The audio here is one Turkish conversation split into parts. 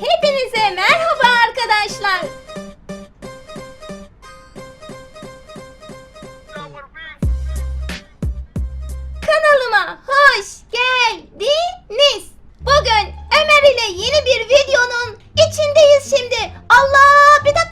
Hepinize merhaba arkadaşlar. Kanalıma hoş geldiniz. Bugün Ömer ile yeni bir videonun içindeyiz şimdi. Allah bir dakika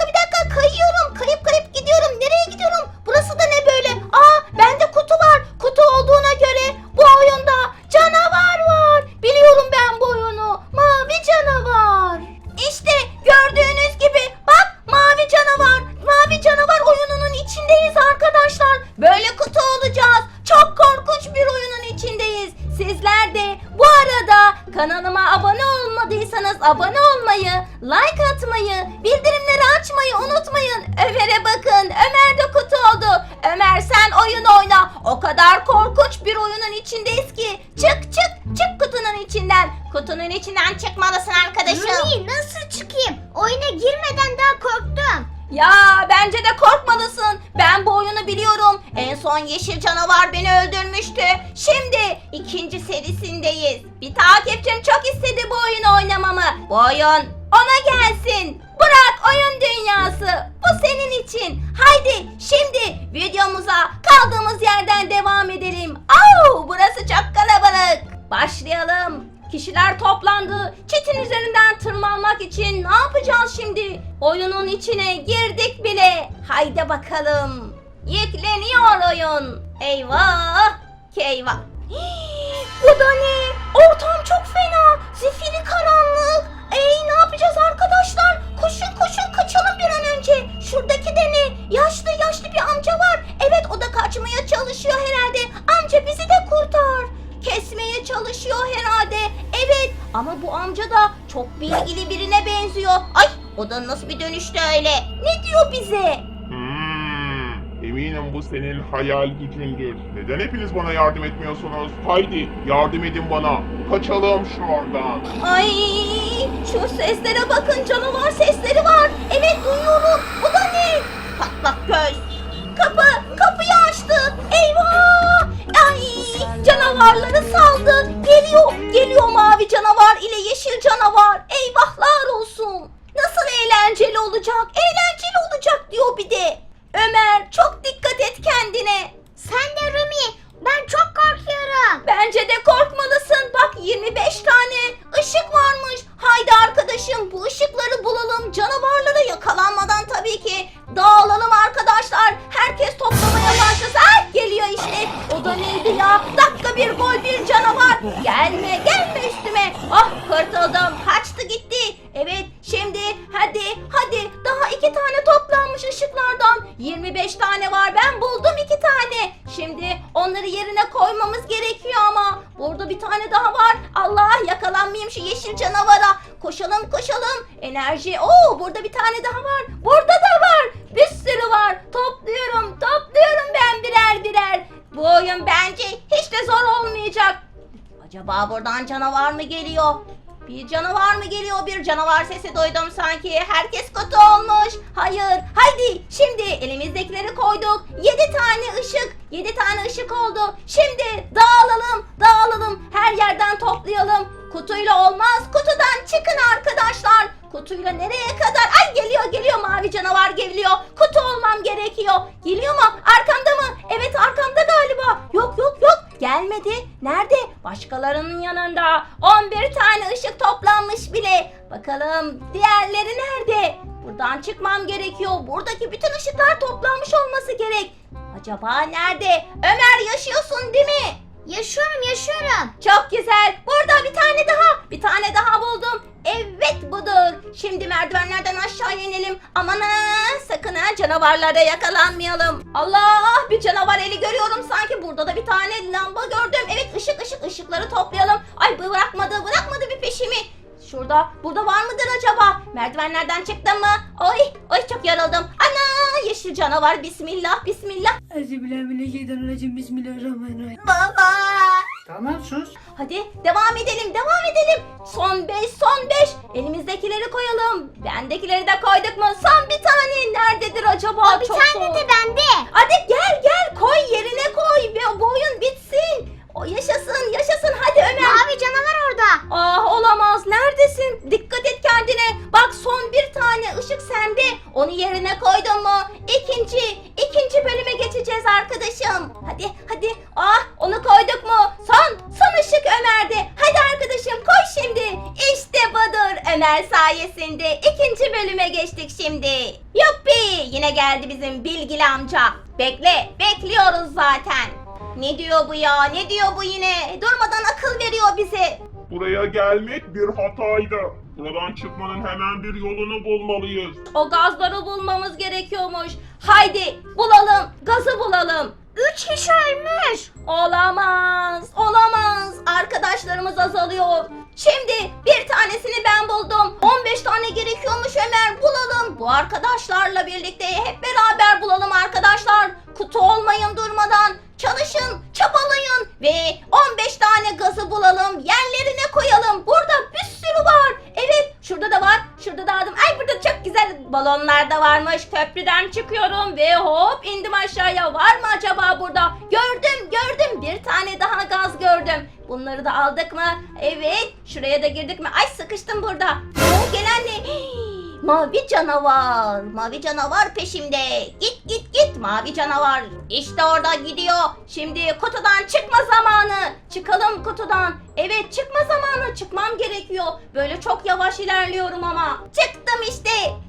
Ya bence de korkmalısın. Ben bu oyunu biliyorum. En son yeşil canavar beni öldürmüştü. Şimdi ikinci serisindeyiz. Bir takipçim çok istedi bu oyunu oynamamı. Bu oyun ona gelsin. Bırak oyun dünyası. Bu senin için. Haydi şimdi videomuza kaldığımız yerden devam edelim. Au, burası çok kalabalık. Başlayalım. Kişiler toplandı. Çetin üzerinden tırmanmak için ne yapacağız şimdi? Oyunun içine girdik bile. Haydi bakalım. Yükleniyor oyun. Eyvah. ki Eyvah. Hii, Bu da ne? Ortam çok fena. Zifiri karanlık. Ey ne yapacağız arkadaşlar? Koşun koşun kaçalım bir an önce. Şuradaki de ne? Yaşlı yaşlı bir amca var. Evet o da kaçmaya çalışıyor herhalde. Amca bizi de kurtar. Kesmeye çalışıyor herhalde. Evet ama bu amca da çok bilgili birine benziyor. Ay o da nasıl bir dönüştü öyle? Ne diyor bize? Hmm, eminim bu senin hayal gücündür. Neden hepiniz bana yardım etmiyorsunuz? Haydi yardım edin bana. Kaçalım şu oradan. Ay şu seslere bakın canavar sesleri var. Evet duyuyorum. Bu da ne? Patlak göz. Canavarları saldı. Geliyor geliyor mavi canavar ile yeşil canavar. Eyvahlar olsun. Nasıl eğlenceli olacak? Eğlenceli olacak diyor bir de. Ömer çok dikkat et kendine. Sen de Rumi. Ben çok korkuyorum. Bence de korkmalısın. Bak 25 tane şu yeşil canavara. Koşalım koşalım. Enerji Oo burada bir tane daha var. Burada da var. Bir sürü var. Topluyorum topluyorum ben birer birer. Bu oyun bence hiç de zor olmayacak. Acaba buradan canavar mı geliyor? Bir canavar mı geliyor? Bir canavar sesi duydum sanki. Herkes kötü olmuş. Hayır. Haydi şimdi elimizdekileri koyduk. Yedi tane ışık. Yedi tane ışık oldu. Şimdi dağılalım. Dağılalım. Her yerden toplayalım. Kutuyla olmaz. Kutudan çıkın arkadaşlar. Kutuyla nereye kadar? Ay geliyor geliyor mavi canavar geliyor. Kutu olmam gerekiyor. Geliyor mu? Arkamda mı? Evet arkamda galiba. Gelmedi. Nerede? Başkalarının yanında. 11 tane ışık toplanmış bile. Bakalım diğerleri nerede? Buradan çıkmam gerekiyor. Buradaki bütün ışıklar toplanmış olması gerek. Acaba nerede? Ömer yaşıyorsun değil mi? Yaşıyorum yaşıyorum. Çok güzel. Burada bir tane daha. Bir tane daha buldum. Evet budur. Şimdi merdivenlerden aşağı inelim. Aman ha, sakın ha canavarlara yakalanmayalım. Allah bir canavar eli görüyorum sanki. Burada da bir tane lamba gördüm. Evet ışık ışık ışıkları toplayalım. Ay bırakmadı bırakmadı bir peşimi. Şurada burada var mıdır acaba? Merdivenlerden çıktım mı? Oy oy çok yarıldım. Ana yeşil canavar bismillah bismillah. Euzubillahimineşşeytanirracim. Bismillahirrahmanirrahim. Baba. Tamam sus. Hadi devam edelim, devam edelim. Son 5, son 5. Elimizdekileri koyalım. Bendekileri de koyduk mu? Son bir tane. Nerededir acaba? O bir Çok tane zor. de bende. Hadi gel gel koy yerine koy. Ve bu oyun bitsin. O yaşasın, yaşasın. Hadi Ömer. Mavi canavar orada yerine koydun mu? İkinci, ikinci bölüme geçeceğiz arkadaşım. Hadi hadi. Ah onu koyduk mu? Son, son ışık Ömer'de. Hadi arkadaşım koy şimdi. İşte budur Ömer sayesinde. ikinci bölüme geçtik şimdi. Yuppi yine geldi bizim bilgili amca. Bekle bekliyoruz zaten. Ne diyor bu ya? Ne diyor bu yine? Durmadan akıl veriyor bize. Buraya gelmek bir hataydı. Buradan çıkmanın hemen bir yolunu bulmalıyız. O gazları bulmamız gerekiyormuş. Haydi bulalım, gazı bulalım. Üç kişi ölmüş. Olamaz, olamaz. Arkadaşlarımız azalıyor. Şimdi bir tanesini ben buldum. 15 tane gerekiyormuş Ömer. Bulalım. Bu arkadaşlarla birlikte hep beraber bulalım arkadaşlar. Kutu olmayın durmadan. Çalışın, çabalayın ve 15 tane gazı bulalım. Yerlerine koyalım. Burada bir sürü var. Evet, şurada da var. Şurada da aldım. Ay burada çok güzel balonlar da varmış. Köprüden çıkıyorum ve hop indim aşağıya. Var mı acaba burada? Gördüm, gördüm. Bir tane. Bunları da aldık mı? Evet. Şuraya da girdik mi? Ay sıkıştım burada. O gelen ne? Hii, Mavi canavar. Mavi canavar peşimde. Git git git mavi canavar. İşte orada gidiyor. Şimdi kutudan çıkma zamanı. Çıkalım kutudan. Evet çıkma zamanı. Çıkmam gerekiyor. Böyle çok yavaş ilerliyorum ama. İşte.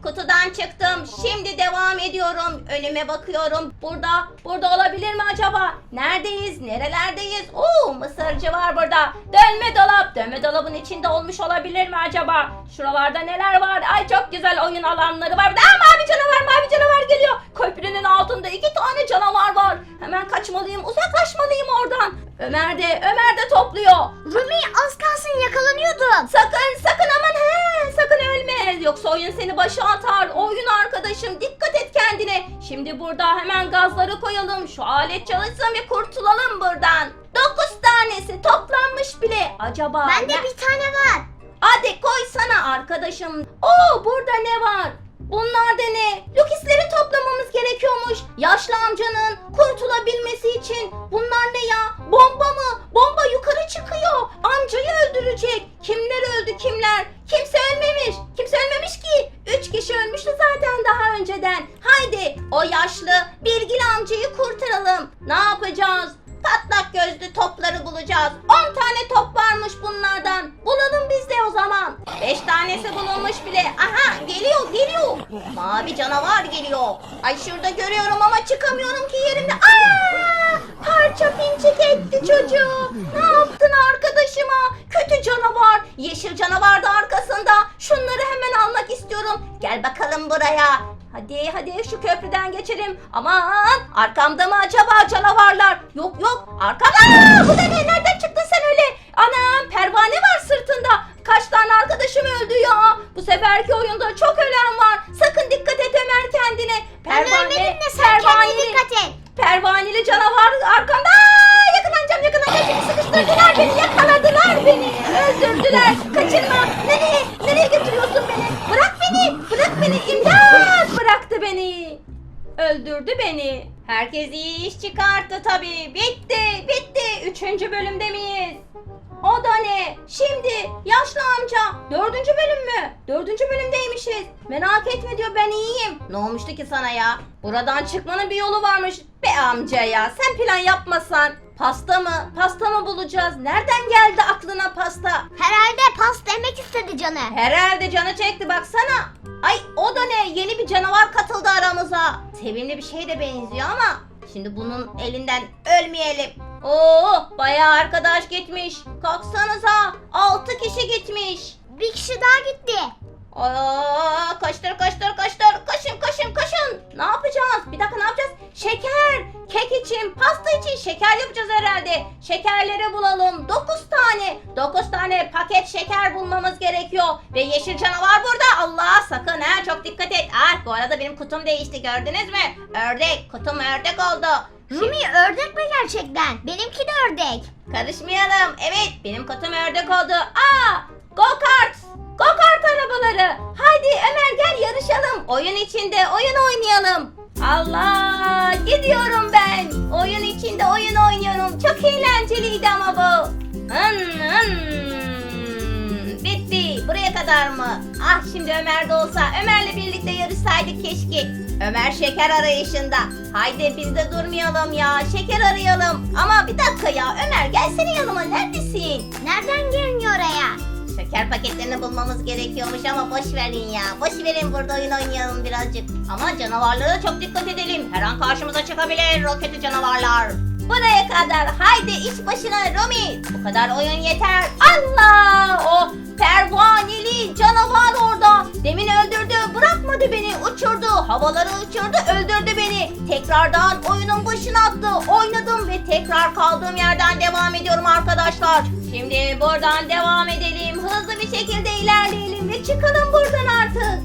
Kutudan çıktım. Şimdi devam ediyorum. Önüme bakıyorum. Burada. Burada olabilir mi acaba? Neredeyiz? Nerelerdeyiz? Oo mısırcı var burada. Dönme dolap. Dönme dolabın içinde olmuş olabilir mi acaba? Şuralarda neler var? Ay çok güzel oyun alanları var. Aa mavi canavar mavi canavar geliyor. Köprünün altında iki tane canavar var. Hemen kaçmalıyım. Uzaklaşmalıyım oradan. Ömer de Ömer de topluyor. Rumi az kalsın yakalanıyordun. Sakın sakın aman he sakın ölme. Yoksa oyun seni başa atar. Oyun arkadaşım dikkat et kendine. Şimdi burada hemen gazları koyalım. Şu alet çalışsın ve kurtulalım buradan. Dokuz tanesi toplanmış bile. Acaba Bende ne- bir tane var. Hadi koysana arkadaşım. Oo burada ne var? Bunlar da ne? Lukisleri toplamamız gerekiyormuş. Yaşlı amcanın kurtulabilmesi için. Bunlar ne ya? Bomba mı? Bomba yukarı çıkıyor. Amcayı öldürecek. Kimler öldü kimler? Kimse ölmemiş. Kimse ölmemiş ki. Üç kişi ölmüştü zaten daha önceden. Haydi o yaşlı bilgili amcayı kurtaralım. Ne yapacağız? Patlak gözlü topları bulacağız. 10 tane top varmış bunlardan. Bulalım biz de o zaman. 5 tanesi bulunmuş bile. Aha geliyor geliyor. Mavi canavar geliyor. Ay şurada görüyorum ama çıkamıyorum ki yerimde. Aa! Parça pinçik etti çocuğu. Ne yaptın arkadaşıma? Kötü canavar. Yeşil canavar da arkasında. Şunları hemen almak istiyorum. Gel bakalım buraya. Hadi hadi şu köprüden geçelim. Aman arkamda mı acaba canavarlar? Yok yok arkamda. Bu da ne? Nereden çıktın sen öyle? Anam pervane var sırtında. Kaç tane arkadaşım öldü ya. Bu seferki oyunda çok ölen var. Sakın dikkat et Ömer kendine. Ben ölmedim de sen kendine dikkat et. Pervaneli canavar arkamda. Aa, Yakalanacağım yakalanacağım. Beni sıkıştırdılar beni yakaladılar beni. Öldürdüler. Kaçırma. Nereye? Nereye götürüyorsun beni? Bırak beni. Bırak beni. İmdat. Bıraktı beni. Öldürdü beni. Herkes iyi iş çıkarttı tabii. Bitti. Bitti. Üçüncü bölümde miyiz? O da ne? Şimdi yaşlı amca. Dördüncü bölüm mü? Dördüncü bölümdeymişiz. Merak etme diyor ben iyiyim. Ne olmuştu ki sana ya? Buradan çıkmanın bir yolu varmış. Be amca ya sen plan yapmasan. Pasta mı? Pasta mı bulacağız? Nereden geldi aklına pasta? Herhalde pas demek istedi canı. Herhalde canı çekti baksana. Ay o da ne? Yeni bir canavar katıldı aramıza. Sevimli bir şey de benziyor ama şimdi bunun elinden ölmeyelim. Oo bayağı arkadaş gitmiş. Kalksanıza. Altı kişi gitmiş. Bir kişi daha gitti. Aa, kaçtır kaçtır kaçtır. Kaşın kaşın kaşın. Ne yapacağız? Bir dakika ne yapacağız? Şeker. Kek için, pasta için şeker yapacağız herhalde. Şekerleri bulalım. 9 tane. 9 tane paket şeker bulmamız gerekiyor. Ve yeşil canavar burada. Allah sakın ha çok dikkat et. Ah bu arada benim kutum değişti gördünüz mü? Ördek. Kutum ördek oldu. Rumi ördek mi gerçekten? Benimki de ördek. Karışmayalım. Evet benim kutum ördek oldu. Aa go kart. Go kart arabaları. Haydi Ömer gel yarışalım. Oyun içinde oyun oynayalım. Allah gidiyorum ben. Oyun içinde oyun oynuyorum. Çok eğlenceliydi ama bu. Hın hın. Bitti. Buraya kadar mı? Ah şimdi Ömer de olsa Ömer'le birlikte yarışsaydık keşke. Ömer şeker arayışında. Haydi biz de durmayalım ya. Şeker arayalım. Ama bir dakika ya Ömer gelsene yanıma neredesin? Nereden geliniyor oraya? Şeker paketlerini bulmamız gerekiyormuş ama boş verin ya. Boş verin burada oyun oynayalım birazcık. Ama canavarlara çok dikkat edelim. Her an karşımıza çıkabilir roketi canavarlar. Buraya kadar haydi iş başına Romi. Bu kadar oyun yeter. Allah! O pervaneli canavar orada. Demin öldürdü bırakmadı beni uçurdu. Havaları uçurdu öldürdü beni. Tekrardan oyunun başına attı. Oynadım ve tekrar kaldığım yerden devam ediyorum arkadaşlar. Şimdi buradan devam edelim. Hızlı bir şekilde ilerleyelim ve çıkalım buradan artık.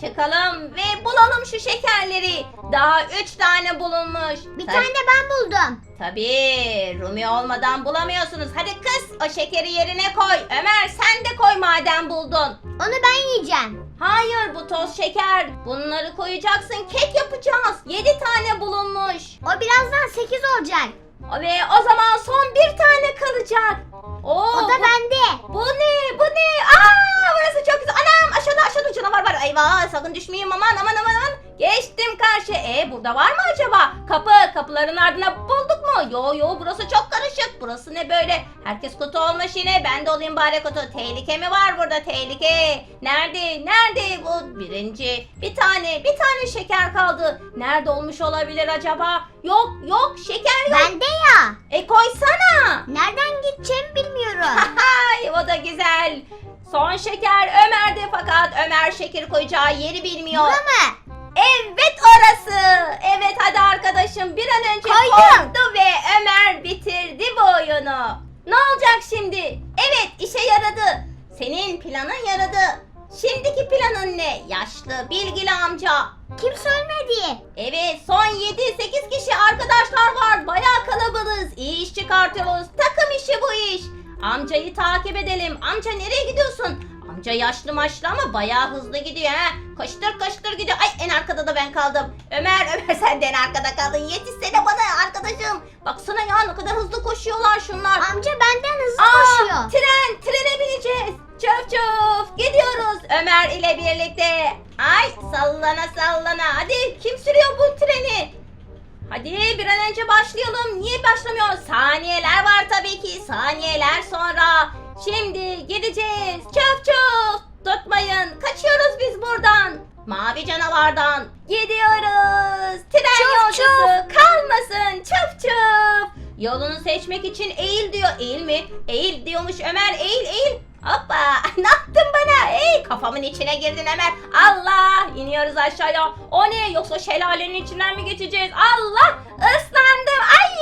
Çıkalım ve bulalım şu şekerleri. Daha üç tane bulunmuş. Bir tane ben buldum. Tabii Rumi olmadan bulamıyorsunuz. Hadi kız o şekeri yerine koy. Ömer sen de koy madem buldun. Onu ben yiyeceğim. Hayır bu toz şeker. Bunları koyacaksın kek yapacağız. Yedi tane bulunmuş. O birazdan 8 olacak. Ve o zaman son bir tane kalacak. Oo, O da bu- bende. Bu ne? Bu ne? Aa, burası çok güzel. Anam aşağıda aşağıda canavar var. Eyvah sakın düşmeyeyim aman aman aman aman. Geçtim karşı. E burada var mı acaba? Kapı. Kapıların ardına bulduk mu? Yo yo burası çok karışık. Burası ne böyle? Herkes kutu olmuş yine. Ben de olayım bari kutu. Tehlike mi var burada? Tehlike. Nerede? Nerede bu birinci? Bir tane. Bir tane şeker kaldı. Nerede olmuş olabilir acaba? Yok yok şeker yok. Bende ya. E koysana. Nereden gideceğimi bilmiyorum. Ay o da güzel. Son şeker Ömer'de fakat Ömer şeker koyacağı yeri bilmiyor. Bura mı? Evet orası. Evet hadi arkadaşım bir an önce Koydum. koydu ve Ömer bitirdi bu oyunu. Ne olacak şimdi? Evet işe yaradı. Senin planın yaradı. Şimdiki planın ne? Yaşlı bilgili amca. Kimse ölmedi. Evet son 7-8 kişi arkadaşlar var. Bayağı kalabalığız. İyi iş çıkartıyoruz. Takım işi bu iş. Amcayı takip edelim. Amca nereye gidiyorsun? Amca yaşlı maçlı ama bayağı hızlı gidiyor ha. Koştur koştur gidiyor. Ay en arkada da ben kaldım. Ömer Ömer sen de en arkada kaldın. Yetişsene bana arkadaşım. Baksana ya ne kadar hızlı koşuyorlar şunlar. Amca benden hızlı Aa, koşuyor. Tren, trene bineceğiz. Çöf çöf gidiyoruz Ömer ile birlikte. Ay sallana sallana. Hadi kim sürüyor bu treni? Hadi bir an önce başlayalım. Niye başlamıyor? Saniyeler var tabii ki. Saniyeler sonra. Şimdi gideceğiz. Çöf çöf. Tutmayın. Kaçıyoruz biz buradan. Mavi canavardan. Gidiyoruz. Tren Çöf yolcusu kalmasın. Çöf çöf. Yolunu seçmek için eğil diyor. Eğil mi? Eğil diyormuş Ömer. Eğil eğil. Hoppa. ne yaptın bana? Ey kafamın içine girdin Ömer. Allah. iniyoruz aşağıya. O ne? Yoksa şelalenin içinden mi geçeceğiz? Allah. ıslandım. Ay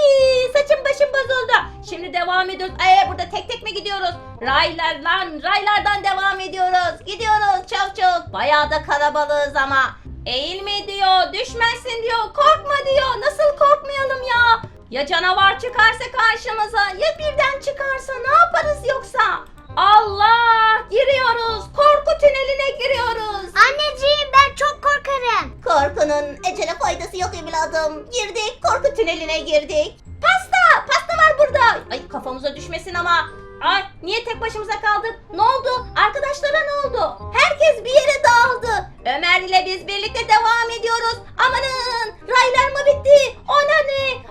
saçım başım bozuldu. Şimdi devam ediyoruz. Ee, burada tek tek mi gidiyoruz? Raylardan, raylardan devam ediyoruz. Gidiyoruz çok çok. Bayağı da kalabalığız ama. Eğilme diyor, düşmezsin diyor, korkma diyor. Nasıl korkmayalım ya? Ya canavar çıkarsa karşımıza, ya birden çıkarsa ne yaparız yoksa? Allah! Giriyoruz, korku tüneline giriyoruz. Anneciğim ben çok korkarım. Korkunun ecele faydası yok evladım. Girdik, korku tüneline girdik. Pasta, pasta var burada. Ay kafamıza düşmesin ama. Ay niye tek başımıza kaldık? Ne oldu? Arkadaşlara ne oldu? Herkes bir yere dağıldı. Ömer ile biz birlikte devam ediyoruz. Amanın raylar mı bitti? Ona ne?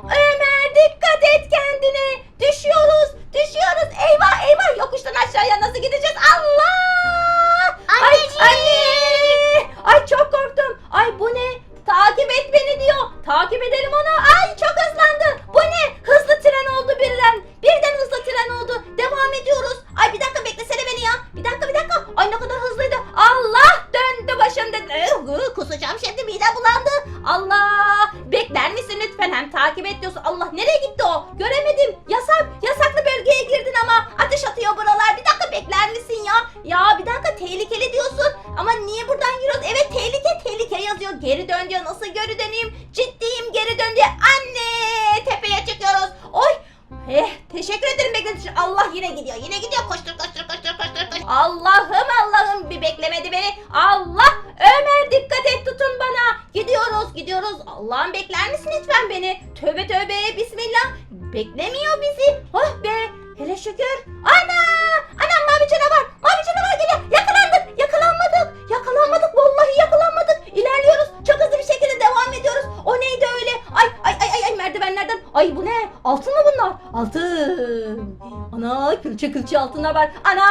Allah'ım bekler misin lütfen beni? Tövbe tövbe bismillah. Beklemiyor bizi. Oh be. Hele şükür. Ana! Anam mavi canavar. Mavi canavar geliyor. Yakalandık. Yakalanmadık. Yakalanmadık. Vallahi yakalanmadık. İlerliyoruz. Çok hızlı bir şekilde devam ediyoruz. O neydi öyle? Ay ay ay ay, ay merdivenlerden. Ay bu ne? Altın mı bunlar? Altın. Ana külçe külçe altınlar var. Ana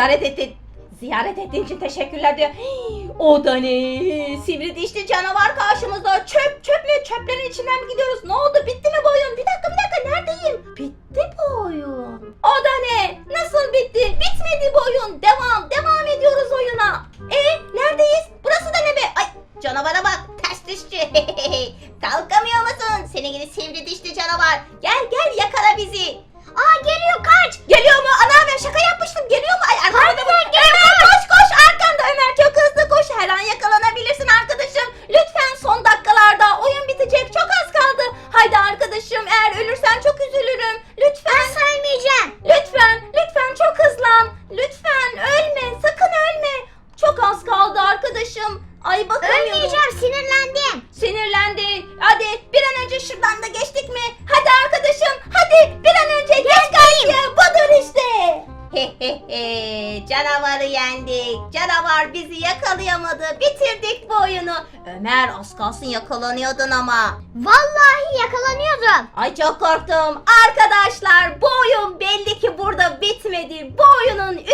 Ziyaret ettin. Ziyaret ettiğin için teşekkürler diyor. Hii, O da ne? Sivri dişli canavar karşımızda. Çöp çöp mü? Çöplerin içinden mi gidiyoruz? Ne oldu? Bitti mi bu oyun? Bir dakika bir dakika neredeyim? Bitti bu oyun. O da ne? Nasıl bitti? Bitmedi bu oyun. Devam. Devam ediyoruz oyuna. E neredeyiz? Burası da ne be? Ay canavara bak. Ters dişçi. Kalkamıyor musun? Seni gidi sivri dişli canavar. Gel gel yakala yendik. Canavar bizi yakalayamadı. Bitirdik bu oyunu. Ömer az kalsın yakalanıyordun ama. Vallahi yakalanıyordum. Ay çok korktum. Arkadaşlar bu oyun belli ki burada bitmedi. Bu oyunun 3.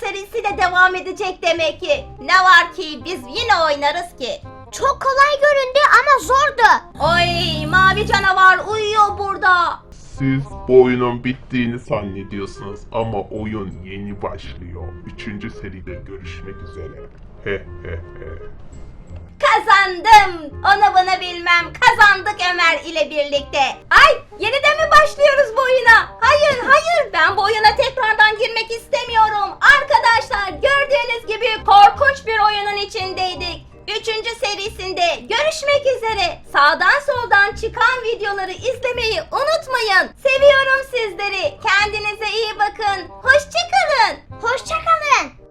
serisi de devam edecek demek ki. Ne var ki biz yine oynarız ki. Çok kolay göründü ama zordu. Oy mavi canavar uyuyor burada. Siz bu oyunun bittiğini zannediyorsunuz ama oyun yeni başlıyor. Üçüncü seride görüşmek üzere. He he he. Kazandım. Onu bunu bilmem. Kazandık Ömer ile birlikte. Ay yeniden mi başlıyoruz bu oyuna? Hayır hayır ben bu oyuna tekrardan girmek istemiyorum. Arkadaşlar gördüğünüz gibi korkunç bir oyunun içindeydik. Üçüncü serisinde görüşmek üzere. Sağdan soldan çıkan videoları izlemeyi unutmayın. Seviyorum sizleri. Kendinize iyi bakın. Hoşçakalın. Hoşçakalın.